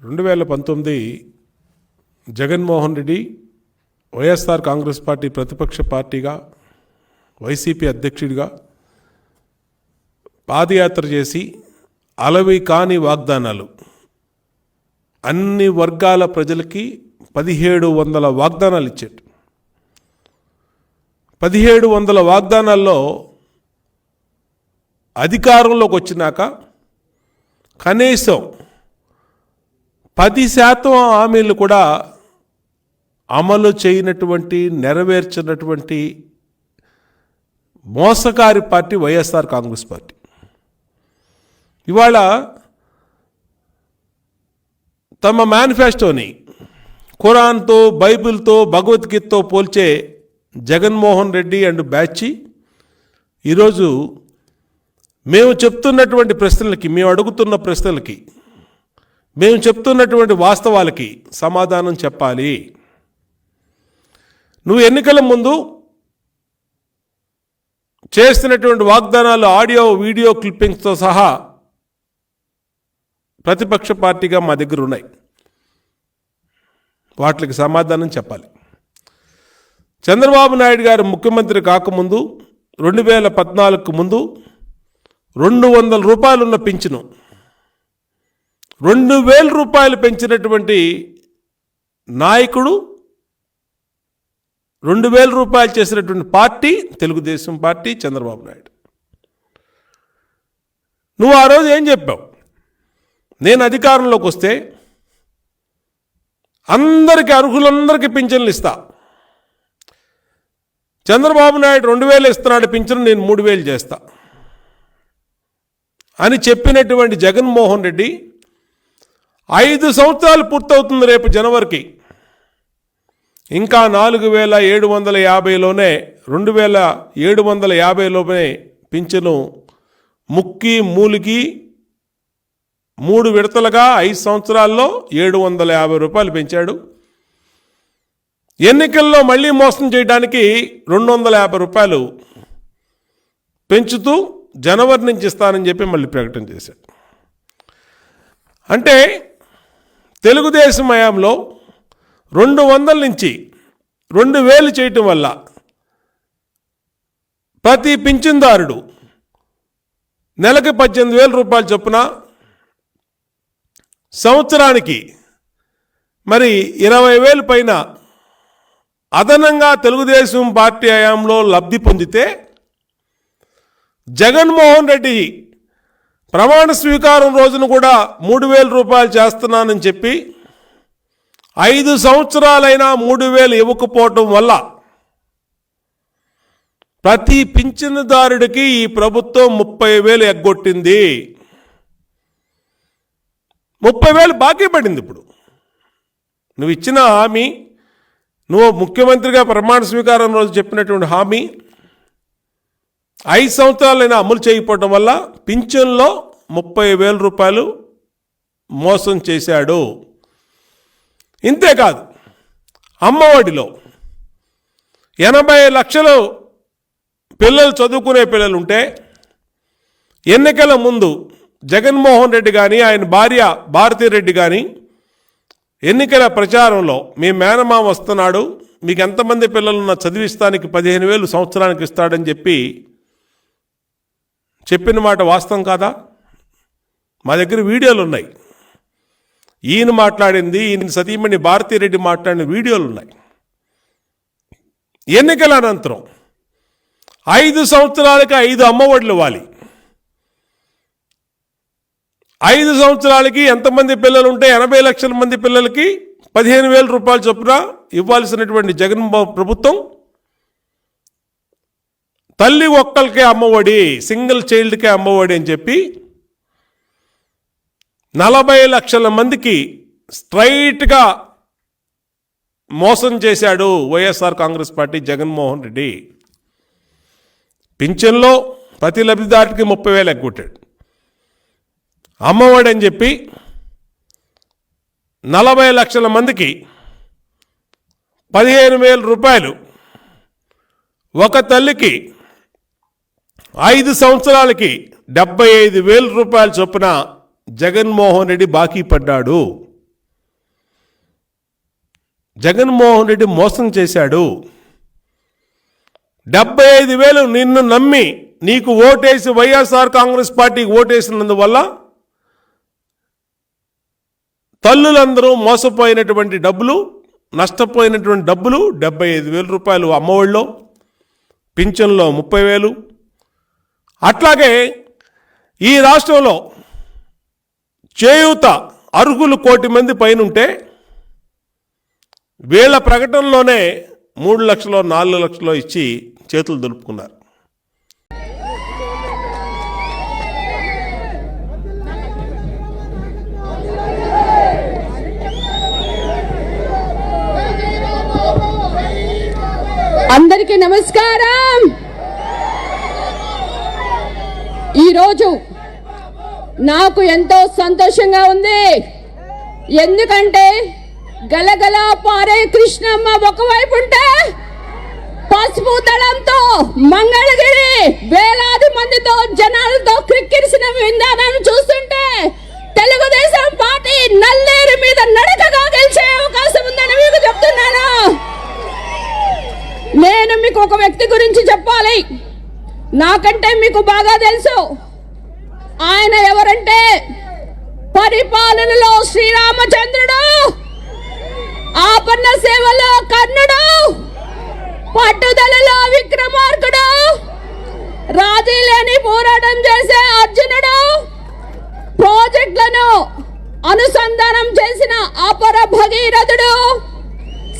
రెండు వేల పంతొమ్మిది Jaganmohan Reddy YSR Congress party ప్రతిపక్ష పార్టీగా వైసీపీ అధ్యక్షుడిగా పాదయాత్ర చేసి అలవి కాని వాగ్దానాలు. అన్ని వర్గాల ప్రజలకి పదిహేడు వందల వాగ్దానాలు ఇచ్చాడు పదిహేడు వందల వాగ్దానాల్లో అధికారంలోకి వచ్చినాక కనీసం పది శాతం హామీలు కూడా అమలు చేయనటువంటి నెరవేర్చినటువంటి మోసకారి పార్టీ వైఎస్ఆర్ కాంగ్రెస్ పార్టీ. ఇవాళ తమ మేనిఫెస్టోని ఖురాన్తో బైబిల్తో భగవద్గీతతో పోల్చే జగన్మోహన్ రెడ్డి అండ్ బ్యాచి ఈరోజు మేము చెప్తున్నటువంటి ప్రశ్నలకి మేము అడుగుతున్న ప్రశ్నలకి మేము చెప్తున్నటువంటి వాస్తవాలకి సమాధానం చెప్పాలి. నువ్వు ఎన్నికల ముందు చేస్తున్నటువంటి వాగ్దానాలు ఆడియో వీడియో క్లిప్పింగ్స్తో సహా ప్రతిపక్ష పార్టీగా మా దగ్గర ఉన్నాయి. వాటికి సమాధానం చెప్పాలి. చంద్రబాబు నాయుడు గారు ముఖ్యమంత్రి కాకముందు రెండు వేల పద్నాలుగుకు ముందు రెండు వందల రూపాయలున్న పింఛను రెండు వేల రూపాయలు పెంచినటువంటి నాయకుడు రెండు వేల రూపాయలు చేసినటువంటి పార్టీ తెలుగుదేశం పార్టీ చంద్రబాబు నాయుడు. నువ్వు ఆ రోజు ఏం చెప్పావు? నేను అధికారంలోకి వస్తే అందరికీ అర్హులందరికీ పింఛన్లు ఇస్తా. చంద్రబాబు నాయుడు రెండు వేలు ఇస్తున్నాడు పింఛను నేను మూడు వేలు చేస్తా. అని చెప్పినటువంటి జగన్మోహన్ రెడ్డి ఐదు సంవత్సరాలు పూర్తవుతుంది రేపు జనవరికి. ఇంకా నాలుగు వేల ఏడు వందల యాభైలోనే రెండు వేల ఏడు వందల యాభైలోనే పింఛను ముక్కి మూలికి మూడు విడతలుగా ఐదు సంవత్సరాల్లో ఏడు వందల యాభై రూపాయలు పెంచాడు. ఎన్నికల్లో మళ్ళీ మోసం చేయడానికి రెండు వందల యాభై రూపాయలు పెంచుతూ జనవరి నుంచి ఇస్తానని చెప్పి మళ్ళీ ప్రకటన చేశాడు. అంటే తెలుగుదేశం హయాంలో రెండు వందల నుంచి రెండు వేలు చేయటం వల్ల ప్రతి పింఛన్దారుడు నెలకి పద్దెనిమిది వేల రూపాయలు చొప్పున సంవత్సరానికి మరి ఇరవై వేలు పైన అదనంగా తెలుగుదేశం పార్టీ హయాంలో లబ్ధి పొందితే జగన్మోహన్ రెడ్డి ప్రమాణ స్వీకారం రోజున కూడా మూడు వేల రూపాయలు చేస్తున్నానని చెప్పి ఐదు సంవత్సరాలైనా మూడు వేలు ఇవ్వకపోవటం వల్ల ప్రతి పింఛనుదారుడికి ఈ ప్రభుత్వం ముప్పై వేలు ఎగ్గొట్టింది. ముప్పై వేలు బాకీ పడింది ఇప్పుడు. నువ్వు ఇచ్చిన హామీ నువ్వు ముఖ్యమంత్రిగా ప్రమాణ స్వీకారం రోజు చెప్పినటువంటి హామీ ఐదు సంవత్సరాలైనా అమలు చేయకపోవడం వల్ల పింఛన్లో ముప్పై వేల రూపాయలు మోసం చేశాడు. ఇంతేకాదు అమ్మఒడిలో ఎనభై లక్షలు పిల్లలు చదువుకునే పిల్లలు ఉంటే ఎన్నికల ముందు జగన్మోహన్ రెడ్డి కానీ ఆయన భార్య భారతీరెడ్డి కానీ ఎన్నికల ప్రచారంలో మీ మేనమామ వస్తున్నాడు మీకు ఎంతమంది పిల్లలున్న చదివిస్తానికి పదిహేను వేలు సంవత్సరానికి ఇస్తాడని చెప్పి చెప్పిన మాట వాస్తవం కాదా? మా దగ్గర వీడియోలు ఉన్నాయి. ఈయన మాట్లాడింది ఈయన సతీమణి భారతీరెడ్డి మాట్లాడిన వీడియోలు ఉన్నాయి. ఎన్నికల అనంతరం ఐదు సంవత్సరాలకి ఐదు అమ్మఒడులు ఇవ్వాలి. ఐదు సంవత్సరాలకి ఎంతమంది పిల్లలు ఉంటే ఎనభై లక్షల మంది పిల్లలకి పదిహేను వేల రూపాయల చొప్పున ఇవ్వాల్సినటువంటి జగన్ ప్రభుత్వం తల్లి ఒక్కరికే అమ్మఒడి సింగిల్ చైల్డ్కే అమ్మఒడి అని చెప్పి నలభై లక్షల మందికి స్ట్రైట్గా మోసం చేశాడు YSR Congress party Jaganmohan Reddy. పింఛన్లో ప్రతి లబ్ధిదారుడికి ముప్పై వేలు ఎగ్గొట్టాడు. అమ్మఒడి అని చెప్పి నలభై లక్షల మందికి పదిహేను వేల రూపాయలు ఒక తల్లికి ఐదు సంవత్సరాలకి డెబ్బై ఐదు వేల రూపాయల చొప్పున జగన్మోహన్ రెడ్డి బాకీ పడ్డాడు. జగన్మోహన్ రెడ్డి మోసం చేశాడు. డెబ్బై ఐదు వేలు నిన్ను నమ్మి నీకు ఓటేసి వైఎస్ఆర్ కాంగ్రెస్ పార్టీకి ఓటేసినందువల్ల తల్లులందరూ మోసపోయినటువంటి డబ్బులు నష్టపోయినటువంటి డబ్బులు డెబ్బై ఐదు వేల రూపాయలు అమ్మఒడిలో పింఛన్లో ముప్పై వేలు. అట్లాగే ఈ రాష్ట్రంలో చేయూత అర్హులు కోటి మంది పైనుంటే వీళ్ళ ప్రకటనలోనే మూడు లక్షలు నాలుగు లక్షలు ఇచ్చి చేతులు దులుపుకున్నారు. అందరికీ నమస్కారం. ఈరోజు నాకు ఎంతో సంతోషంగా ఉంది. ఎందుకంటే గలగల పారే కృష్ణమ్మ ఒకవైపు ఉంటే పసుపు దళంతో మంగళగిరి వేలాది మందితో జనాలతో క్రిక్కిరిసిన విందానాన్ని చూస్తుంటే తెలుగుదేశం పార్టీ నల్లేరు మీద నడకగా గెలిచే అవకాశం ఉందని మీకు చెప్తున్నాను. నేను మీకు ఒక వ్యక్తి గురించి చెప్పాలి. నాకంటే మీకు బాగా తెలుసు. ఆయన ఎవరంటే పరిపాలనలో శ్రీరామచంద్రుడు ఆపన్న సేవలో కర్ణుడు పట్టుదలలో విక్రమార్కుడు రాజీ లేని పోరాటం చేసే అర్జునుడు ప్రాజెక్టులను అనుసంధానం చేసిన అపర భగీరథుడు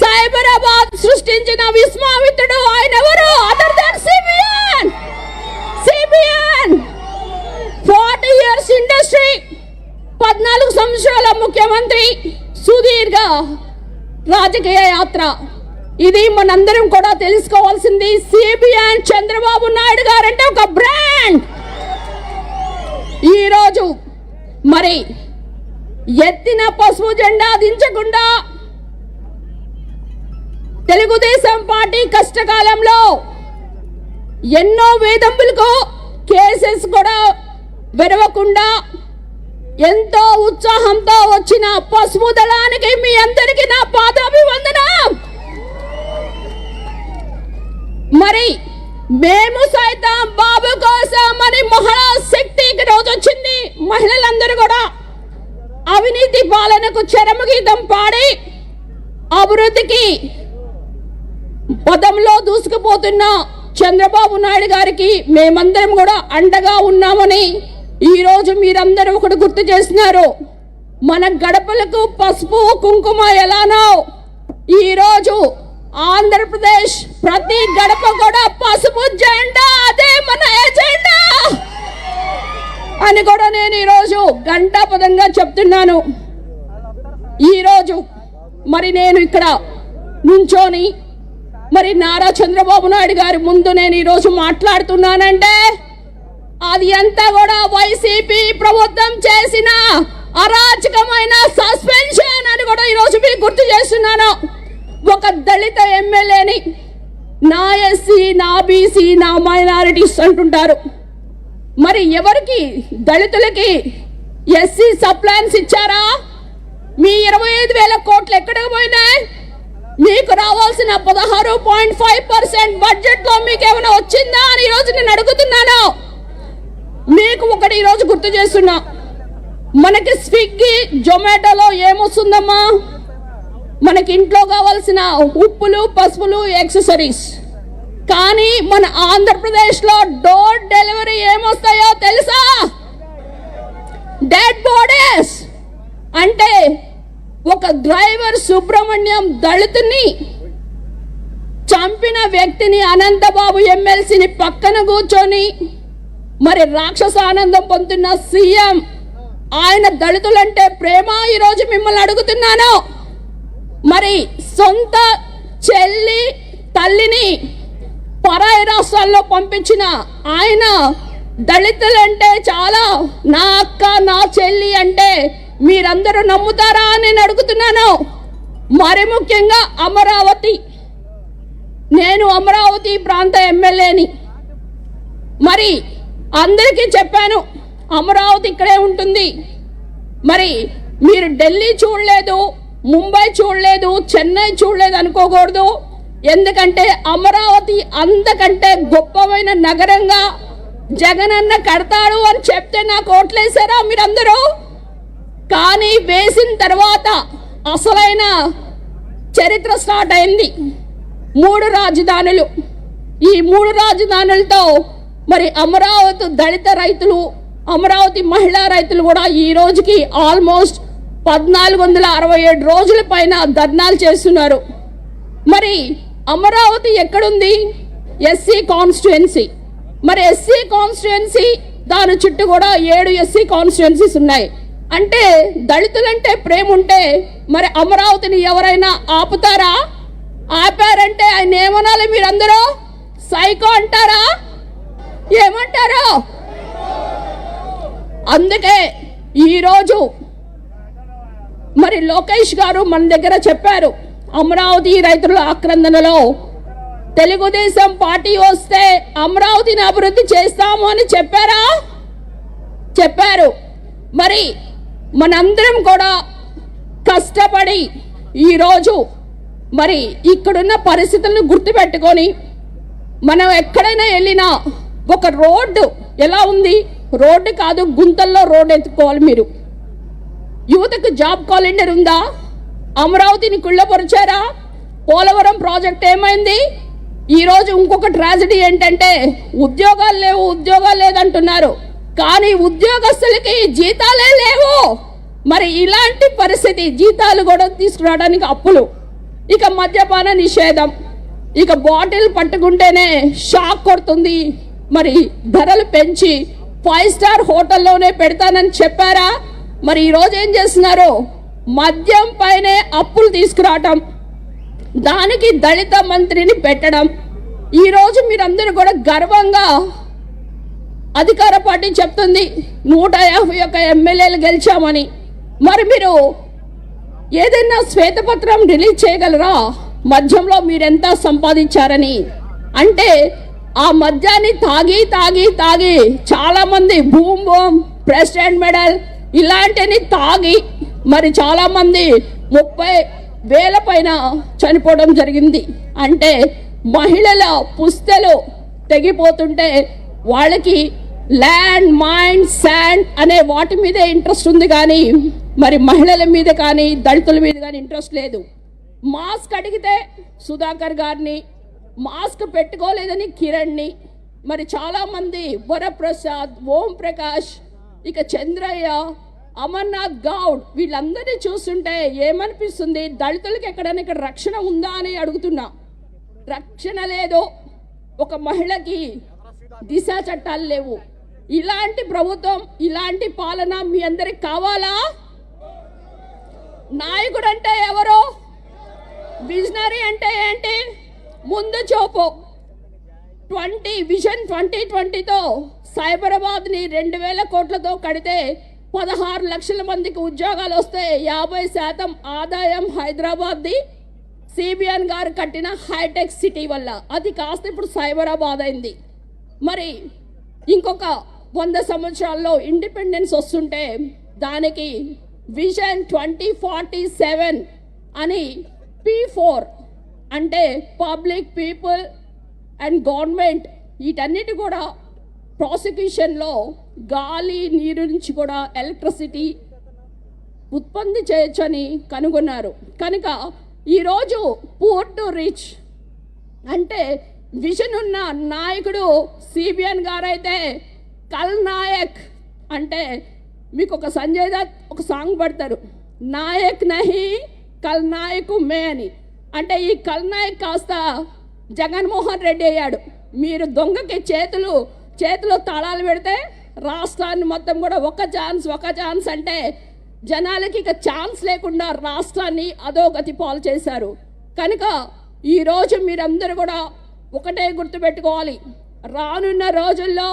సైబరాబాద్ సృష్టించిన విశ్వామిత్రుడు ఆయన ఎవరు? పద్నాలుగు సంవత్సరాల ముఖ్యమంత్రి సుదీర్ఘ రాజకీయ యాత్ర. ఇది మనందరం కూడా తెలుసుకోవాల్సింది. సిబిఐ చంద్రబాబు నాయుడు గారంటే ఒక బ్రాండ్. ఈరోజు మరి ఎత్తిన పసుపు జెండా దించకుండా తెలుగుదేశం పార్టీ కష్టకాలంలో ఎన్నో వేధింపులకు కేసెస్ కూడా విరవకుండా ఎంతో ఉత్సాహంతో వచ్చిన పసుపు దళానికి మీ అందరికీ నా పాదాభివందనం. మరి మేము సైతం బాబు కోసం అని మహిళా శక్తి రోజు వచ్చింది మహిళలందరూ కూడా. అవినీతి పాలనకు చరమగీతం పాడి అభివృద్ధికి పదంలో దూసుకుపోతున్న చంద్రబాబు నాయుడు గారికి మేమందరం కూడా అండగా ఉన్నామని ఈరోజు మీరందరూ ఒకటి గుర్తు చేస్తున్నారు. మన గడపలకు పసుపు కుంకుమ ఎలానో. ఈరోజు ఆంధ్రప్రదేశ్ ప్రతి గడప కూడా పసుపు జెండా అదే మన ఎజెండా అని కూడా నేను ఈరోజు గంటాపదంగా చెప్తున్నాను. ఈరోజు మరి నేను ఇక్కడ నుంచోని మరి నారా చంద్రబాబు నాయుడు గారి ముందు నేను ఈరోజు మాట్లాడుతున్నానంటే అది ఎంత కూడా వైసీపీ ప్రభుత్వం చేసిన అరాచకమైన సస్పెన్షన్ అని కూడా ఈరోజు మీకు గుర్తు చేస్తున్నాను. ఒక దళిత ఎమ్మెల్యేని నా ఎస్సీ నా బీసీ నా మైనారిటీస్ అంటుంటారు. మరి ఎవరికి? దళితులకి ఎస్సీ సప్లాన్స్ ఇచ్చారా? మీ ఇరవై ఐదు వేల కోట్లు ఎక్కడికి పోయినాయి? మీకు రావాల్సిన పదహారు పాయింట్ ఫైవ్ పర్సెంట్ బడ్జెట్లో మీకు ఏమైనా వచ్చిందా అని ఈరోజు నేను అడుగుతున్నాను. మీకు ఒకటి ఈరోజు గుర్తు చేస్తున్నా. మనకి స్విగ్గీ జొమాటోలో ఏమొస్తుందమ్మా? మనకి ఇంట్లో కావాల్సిన ఉప్పులు పసుపులు యాక్సెసరీస్. కానీ మన ఆంధ్రప్రదేశ్లో డోర్ డెలివరీ ఏమొస్తాయో తెలుసా? Dead bodies. అంటే ఒక డ్రైవర్ సుబ్రహ్మణ్యం దళితుని చంపిన వ్యక్తిని అనంతబాబు ఎమ్మెల్సీని పక్కన కూర్చొని మరి రాక్షస ఆనందం పొందుతున్న సీఎం ఆయన దళితులంటే ప్రేమ ఈరోజు మిమ్మల్ని అడుగుతున్నాను. మరి సొంత చెల్లి తల్లిని పరాయి రాష్ట్రాల్లో పంపించిన ఆయన దళితులంటే చాలా నా అక్క నా చెల్లి అంటే మీరందరూ నమ్ముతారా అని నేను అడుగుతున్నాను. మరి ముఖ్యంగా అమరావతి నేను అమరావతి ప్రాంత ఎమ్మెల్యేని. మరి అందరికీ చెప్పాను అమరావతి ఇక్కడే ఉంటుంది. మరి మీరు ఢిల్లీ చూడలేదు ముంబై చూడలేదు చెన్నై చూడలేదు అనుకోకూడదు. ఎందుకంటే అమరావతి అంతకంటే గొప్పమైన నగరంగా జగనన్న కడతాడు అని చెప్తే నాకు ఓట్లేసారా మీరందరూ? కానీ వేసిన తర్వాత అసలైన చరిత్ర స్టార్ట్ అయింది. మూడు రాజధానులు. ఈ మూడు రాజధానులతో మరి అమరావతి దళిత రైతులు అమరావతి మహిళా రైతులు కూడా ఈ రోజుకి ఆల్మోస్ట్ పద్నాలుగు వందల అరవై ఏడు రోజుల పైన ధర్నాలు చేస్తున్నారు. మరి అమరావతి ఎక్కడుంది? ఎస్సీ కాన్స్టిట్యుయెన్సీ మరి ఎస్సీ కాన్స్టిట్యుయెన్సీ దాని చుట్టూ కూడా ఏడు ఎస్సీ కాన్స్టిట్యుయెన్సీస్ ఉన్నాయి. అంటే దళితులంటే ప్రేమ ఉంటే మరి అమరావతిని ఎవరైనా ఆపుతారా? ఆపారంటే ఆయన ఏమనాలి మీరందరూ? సైకో అంటారా? ఏమంటారు? అందుకే ఈరోజు మరి లోకేష్ గారు మన దగ్గర చెప్పారు అమరావతి రైతుల ఆక్రందనలో తెలుగుదేశం పార్టీ వస్తే అమరావతిని అభివృద్ధి చేస్తాము అని చెప్పారా? చెప్పారు. మరి మనందరం కూడా కష్టపడి ఈరోజు మరి ఇక్కడున్న పరిస్థితులను గుర్తుపెట్టుకొని మనం ఎక్కడైనా వెళ్ళినా ఒక రోడ్డు ఎలా ఉంది? రోడ్డు కాదు గుంతల్లో రోడ్డు ఎత్తుకోవాలి మీరు. యువతకు జాబ్ క్యాలెండర్ ఉందా? అమరావతిని కుళ్ళపరిచారా? పోలవరం ప్రాజెక్ట్ ఏమైంది? ఈరోజు ఇంకొక ట్రాజడీ ఏంటంటే ఉద్యోగాలు లేవు ఉద్యోగాలు లేదంటున్నారు. కానీ ఉద్యోగస్తులకి జీతాలే లేవు. మరి ఇలాంటి పరిస్థితి జీతాలు కూడా తీసుకురావడానికి అప్పులు. ఇక మద్యపాన నిషేధం. ఇక బాటిల్ పట్టుకుంటేనే షాక్ కొడుతుంది. మరి ధరలు పెంచి ఫైవ్ స్టార్ హోటల్లోనే పెడతానని చెప్పారా? మరి ఈరోజు ఏం చేస్తున్నారు? మద్యం పైనే అప్పులు తీసుకురావటం దానికి దళిత మంత్రిని పెట్టడం. ఈరోజు మీరందరూ కూడా గర్వంగా అధికార పార్టీ చెప్తుంది నూట యాభై ఒక్క ఎమ్మెల్యేలు గెలిచామని. మరి మీరు ఏదైనా శ్వేతపత్రం రిలీజ్ చేయగలరా? మద్యంలో మీరెంత సంపాదించారని? అంటే ఆ మద్యాన్ని తాగి తాగి తాగి చాలా మంది భూమ్ బూమ్ ప్రెసిడెంట్ మెడల్ ఇలాంటివి తాగి మరి చాలా మంది ముప్పై వేల పైన చనిపోవడం జరిగింది. అంటే మహిళల పుస్తలు తెగిపోతుంటే వాళ్ళకి ల్యాండ్ మైండ్ శాండ్ అనే వాటి మీదే ఇంట్రెస్ట్ ఉంది కానీ మరి మహిళల మీద కానీ దళితుల మీద కానీ ఇంట్రెస్ట్ లేదు. మాస్క్ అడిగితే సుధాకర్ గారిని మాస్క్ పెట్టుకోలేదని కిరణ్ని. మరి చాలామంది వరప్రసాద్ ఓం ప్రకాష్ ఇక చంద్రయ్య అమర్నాథ్ గౌడ్ వీళ్ళందరినీ చూస్తుంటే ఏమనిపిస్తుంది? దళితులకి ఎక్కడైనా ఇక్కడ రక్షణ ఉందా అని అడుగుతున్నా. రక్షణ లేదు. ఒక మహిళకి దిశ చట్టాలు లేవు. ఇలాంటి ప్రభుత్వం ఇలాంటి పాలన మీ అందరికి కావాలా? నాయకుడు అంటే ఎవరు? విజనరీ అంటే ఏంటి? ముందు చూపు. ట్వంటీ విజన్ ట్వంటీ ట్వంటీతో సైబరాబాద్ని రెండు వేల కోట్లతో కడితే పదహారు లక్షల మందికి ఉద్యోగాలు వస్తే యాభై శాతం ఆదాయం హైదరాబాద్ది. సిబిఎన్ గారు కట్టిన హైటెక్ సిటీ వల్ల. అది కాస్త ఇప్పుడు సైబరాబాద్ అయింది. మరి ఇంకొక వంద సంవత్సరాల్లో ఇండిపెండెన్స్ వస్తుంటే దానికి విజన్ ట్వంటీ ఫార్టీ సెవెన్ అని పీ ఫోర్ అంటే పబ్లిక్ పీపుల్ అండ్ గవర్నమెంట్ వీటన్నిటి కూడా ప్రాసిక్యూషన్లో గాలి నీరు నుంచి కూడా ఎలక్ట్రిసిటీ ఉత్పత్తి చేయొచ్చని కనుగొన్నారు. కనుక ఈరోజు పూర్ టు రిచ్ అంటే విజన్ ఉన్న నాయకుడు సిబిఎన్ గారైతే కల్ నాయక్ అంటే మీకు ఒక సంజయ్ దత్ ఒక సాంగ్ పడతారు. నాయక్ నహి కల్ నాయకు మే అని. అంటే ఈ కల్నాయక్ కాస్త జగన్మోహన్ రెడ్డి అయ్యాడు. మీరు దొంగకి చేతులు చేతిలో తాళాలు పెడితే రాష్ట్రాన్ని మొత్తం కూడా ఒక ఛాన్స్ ఒక ఛాన్స్ అంటే జనాలకి ఇక ఛాన్స్ లేకుండా రాష్ట్రాన్ని అధోగతి పాలు చేశారు. కనుక ఈరోజు మీరందరూ కూడా ఒకటే గుర్తుపెట్టుకోవాలి. రానున్న రోజుల్లో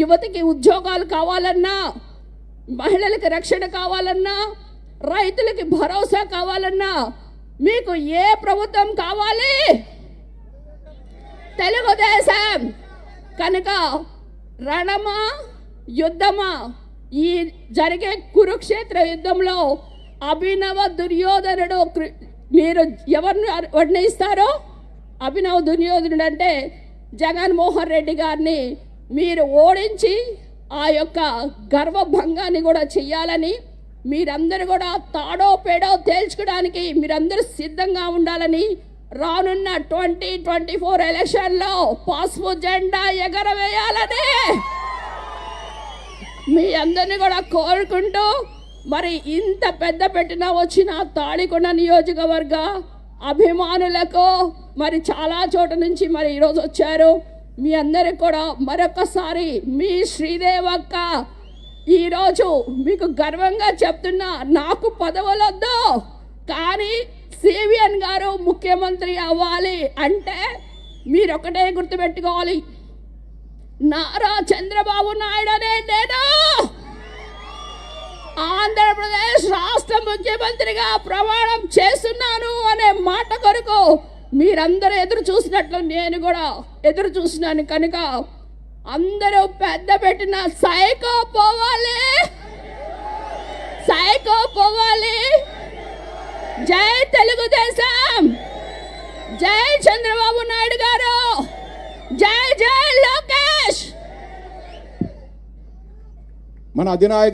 యువతికి ఉద్యోగాలు కావాలన్నా మహిళలకు రక్షణ కావాలన్నా రైతులకి భరోసా కావాలన్నా మీకు ఏ ప్రభుత్వం కావాలి? తెలుగుదేశం. కనుక రణమా యుద్ధమా? ఈ జరిగే కురుక్షేత్ర యుద్ధంలో అభినవ దుర్యోధనుడు మీరు ఎవరిని వర్ణిస్తారో అభినవ దుర్యోధనుడు అంటే జగన్మోహన్ రెడ్డి గారిని మీరు ఓడించి ఆ యొక్క గర్వభంగాన్ని కూడా చెయ్యాలని మీరందరూ కూడా తాడో పేడో తేల్చుకోవడానికి మీరందరూ సిద్ధంగా ఉండాలని రానున్న ట్వంటీ ట్వంటీ ఫోర్ ఎలక్షన్లో పసుపు జెండా ఎగరవేయాలని మీ అందరిని కూడా కోరుకుంటూ మరి ఇంత పెద్ద పెట్టిన వచ్చిన తాడికొండ నియోజకవర్గ అభిమానులకు మరి చాలా చోట నుంచి మరి ఈరోజు వచ్చారు. మీ అందరికి కూడా మరొకసారి మీ శ్రీదేవక్క ఈరోజు మీకు గర్వంగా చెప్తున్నా నాకు పదవులొద్దు. కానీ సివిఎన్ గారు ముఖ్యమంత్రి అవ్వాలి అంటే మీరు ఒకటే గుర్తుపెట్టుకోవాలి. నారా చంద్రబాబు నాయుడు అనే నేను ఆంధ్రప్రదేశ్ రాష్ట్ర ముఖ్యమంత్రిగా ప్రమాణం చేస్తున్నాను అనే మాట కొరకు మీరందరూ ఎదురు చూసినట్లు నేను కూడా ఎదురు చూసినాను కనుక అందరూ పెద్ద పెట్టిన సైకో పోవాలి. సైకో పోవాలి. జై తెలుగుదేశం. జై చంద్రబాబు నాయుడు గారు. జై జై లోకేష్. మన అధినాయకుడు